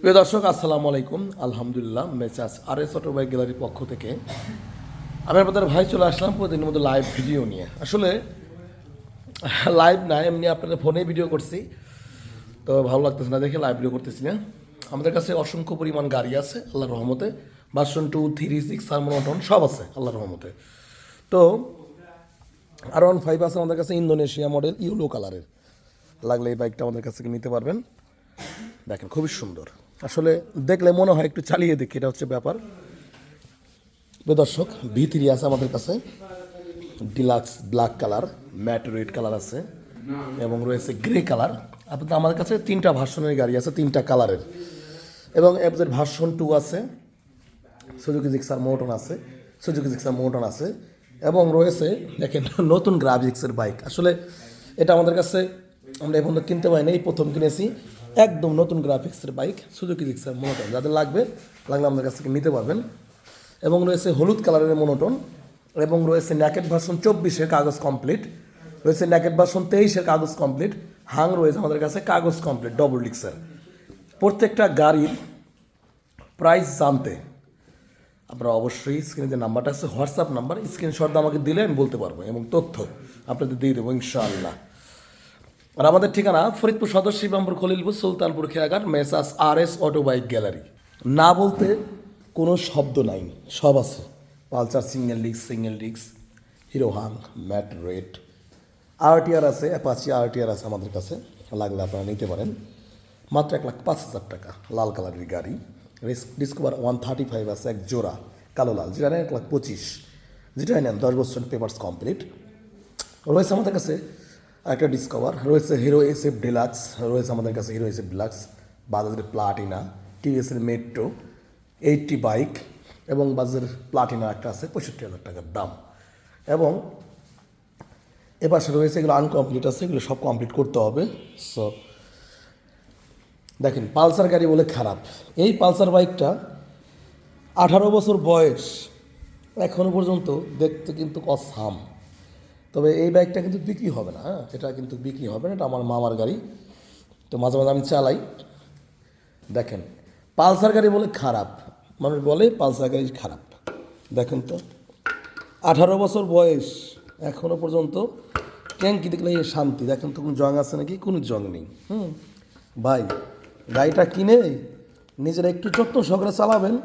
প্রিয় দর্শক, আসসালামু আলাইকুম। আলহামদুলিল্লাহ মেচাজ আর এস অটোবাইক গ্যালারির পক্ষ থেকে আমি আপনাদের ভাই চলে আসলাম প্রতিদিনের মধ্যে লাইভ ভিডিও নিয়ে। আসলে লাইভ না, এমনি আপনাদের ফোনে ভিডিও করছি। তো ভালো লাগতেছে না দেখে লাইভ ভিডিও করতেছি না। আমাদের কাছে অসংখ্য পরিমাণ গাড়ি আছে, আল্লাহর রহমতে। ভার্সন টু, থ্রি, সিক্স আর মনোটন সব আছে, আল্লাহর রহমতে। তো আর ওয়ান ফাইভ আছে আমাদের কাছে, ইন্দোনেশিয়া মডেল, ইউলো কালারের। লাগলে এই বাইকটা আমাদের কাছ থেকে নিতে পারবেন। দেখেন, খুবই সুন্দর। আসলে দেখলে মনে হয় একটু চালিয়ে দেখি, এটা হচ্ছে ব্যাপার। দর্শক, ভি থ্রি আছে আমাদের কাছে। Deluxe black colour, matte red colour আছে এবং রয়েছে গ্রে কালার। আপনাদের আমাদের কাছে তিনটা ভার্সনের গাড়ি আছে, তিনটা কালারের। এবং এফজের ভার্সন টু আছে, সুজুকি জিক্সার মোটন আছে, সুজুকি জিক্সার মোটন আছে, এবং রয়েছে, দেখেন, নতুন গ্রাফিক্সের বাইক। আসলে এটা আমাদের কাছে আমরা এখন তো কিনতে পারি না এই প্রথম কিনেছি। একদম নতুন গ্রাফিক্সের বাইক সুজুকি জিক্সার মোটন যাদের লাগবে, লাগলে আমাদের কাছ থেকে নিতে পারবেন। এবং রয়েছে হলুদ কালারের মোনোটন এবং রয়েছে ন্যাকেট ভার্সন চব্বিশের কাগজ কমপ্লিট রয়েছে ন্যাকেট ভার্সন তেইশের কাগজ কমপ্লিট হাং রয়েছে আমাদের কাছে কাগজ কমপ্লিট ডবল ডিক্সের প্রত্যেকটা গাড়ির প্রাইস জানতে আপনারা অবশ্যই স্ক্রিনে যে নাম্বারটা আছে হোয়াটসঅ্যাপ নাম্বার স্ক্রিনশট আমাকে দিলে আমি বলতে পারব, এবং তথ্য আপনাদের দিয়ে দেবো, ইনশাআল্লাহ। আর আমাদের ঠিকানা ফরিদপুর সদর Shibrampur, Khalilpur, Sultanpur, Kheyaghat, messrs R S auto bike gallery. না বলতে কোনো শব্দ নাই, সব আছে। Pulsar single disc single disc Hero Hunk matte red RTR আছে, অ্যাপাচি আরটিআর আছে আমাদের কাছে, লাগলে আপনারা নিতে পারেন। মাত্র এক লাখ পাঁচ হাজার টাকা, লাল কালারের গাড়ি। ডিসকভার ওয়ান থার্টি ফাইভ আছে, এক জোড়া, কালো লাল, যেটা নেন এক লাখ পঁচিশ। যেটা নেন, দশ বছর পেপার্স কমপ্লিট রয়েছে আমাদের কাছে একটা ডিসকভার রয়েছে হিরো এসএফ ডিলাক্স রয়েছে আমাদের কাছে হিরো এসএফ ডিলাক্স বাজাজের প্লাটিনা টিভিএসের মেট্রো এইটটি বাইক এবং বাজাজের প্লাটিনা একটা আছে, পঁয়ষট্টি হাজার টাকার দাম। এবং এপাশে রয়েছে এগুলো আনকমপ্লিট আছে, এগুলো সব কমপ্লিট করতে হবে। সো দেখেন, পালসার গাড়ি বলে খারাপ। এই পালসার বাইকটা আঠারো বছর বয়স এখনও পর্যন্ত দেখতে কিন্তু অসাম। তবে এই বাইকটা কিন্তু বিক্রি হবে না হ্যাঁ? এটা কিন্তু বিক্রি হবে না, এটা আমার মামার গাড়ি। তো মাঝে মাঝে আমি চালাই। দেখেন, পালসার গাড়ি বলে খারাপ। মানুষ বলে পালসার গাড়ি খারাপ। দেখেন তো, আঠারো বছর বয়স এখনও পর্যন্ত ট্যাঙ্কি দেখলে এই শান্তি। দেখেন তো কোনো জং আছে নাকি? কোনো জং নেই। হুম? ভাই, গাড়িটা কিনে নিজেরা একটু যত্ন সহকারে চালাবেন।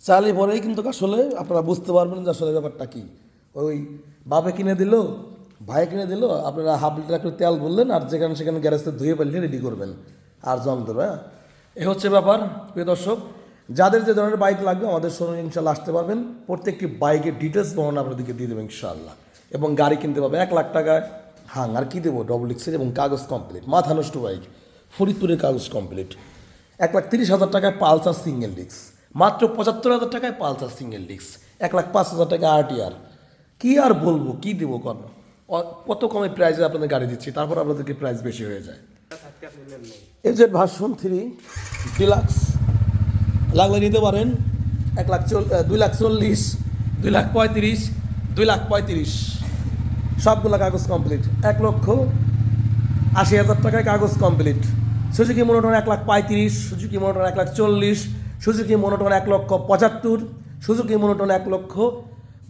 চালিয়ে পরেই কিন্তু আসলে আপনারা বুঝতে পারবেন যে আসলে ব্যাপারটা কী। ওই বাপে কিনে দিল, ভাই কিনে দিল, আপনারা হাফ লিটার করে তেল বললেন আর যেখানে সেখানে গ্যারেজতে ধুয়ে পারলে রেডি করবেন। আর জং দেবে হ্যাঁ? এ হচ্ছে ব্যাপার, প্রিয় দর্শক, যাদের যে ধরনের বাইক লাগবে আমাদের শোরুমে ইনশাল্লাহ আসতে পারবেন। প্রত্যেকটি বাইকের ডিটেলস বর্ণনা আপনাদেরকে দিয়ে দেবেন ইনশাআল্লাহ এবং গাড়ি কিনতে পারবে এক লাখ টাকায়, হাং, আর কী দেবো? ডবল এক্সের এবং কাগজ কমপ্লিট মাথা নষ্ট বাইক ফরিদপুরের কাগজ কমপ্লিট এক লাখ তিরিশ হাজার টাকায় পালসার সিঙ্গেল ডিস্ক মাত্র পঁচাত্তর হাজার টাকায় পালসার সিঙ্গেল ডিস্ক এক লাখ পাঁচ হাজার টাকা আরটিআর কি আর বলব? কি দেবো কন? কত কমে প্রাইসে আপনাদের গাড়ি দিচ্ছি, তারপর আপনাদেরকে প্রাইস বেশি হয়ে যায়। এজেড ভার্সন থ্রি ডিলাক্স লাগলে নিতে পারেন, এক লাখ চল দুই লাখ চল্লিশ, দুই লাখ পঁয়ত্রিশ, দুই লাখ পঁয়ত্রিশ। সবগুলো কাগজ কমপ্লিট এক লক্ষ আশি হাজার টাকায় কাগজ কমপ্লিট সুজুকি মোনোটন এক লাখ পঁয়ত্রিশ সুজুকি মোনোটন এক লাখ চল্লিশ সুজুকি মোনোটন এক লক্ষ পঁচাত্তর সুজুকি মোনোটন এক লক্ষ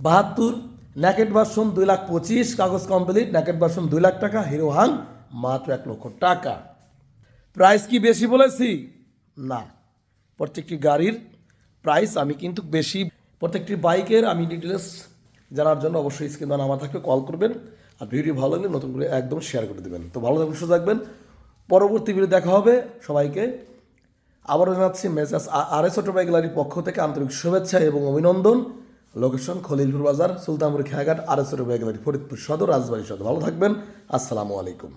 বাহাত্তর। ন্যাকেট ভার্সন দুই লাখ পঁচিশ, কাগজ কমপ্লিট ন্যাকেট ভার্সন দুই লাখ টাকা হিরো হাং মাত্র এক লক্ষ টাকা। প্রাইস কি বেশি বলেছি? না। প্রত্যেকটি গাড়ির প্রাইস আমি কিন্তু বেশি। প্রত্যেকটি বাইকের আমি ডিটেলস জানার জন্য অবশ্যই স্ক্রিন আমার থাকবে কল করবেন। আর ভিডিও ভালো লাগলে নতুন করে একদম শেয়ার করে দেবেন। তো ভালো থাকবেন, সুস্থ থাকবেন। পরবর্তী ভিডিও দেখা হবে সবাইকে। আবারও জানাচ্ছি messrs R S auto bike গ্যালারির পক্ষ থেকে আন্তরিক শুভেচ্ছা এবং অভিনন্দন। লোকেশন খলিলপুর বাজার সুলতানপুর খেয়াঘাট বাইক গ্যালারি ফরিদপুর সদর রাজবাড়ি সদর ভালো থাকবেন। আসসালামু আলাইকুম।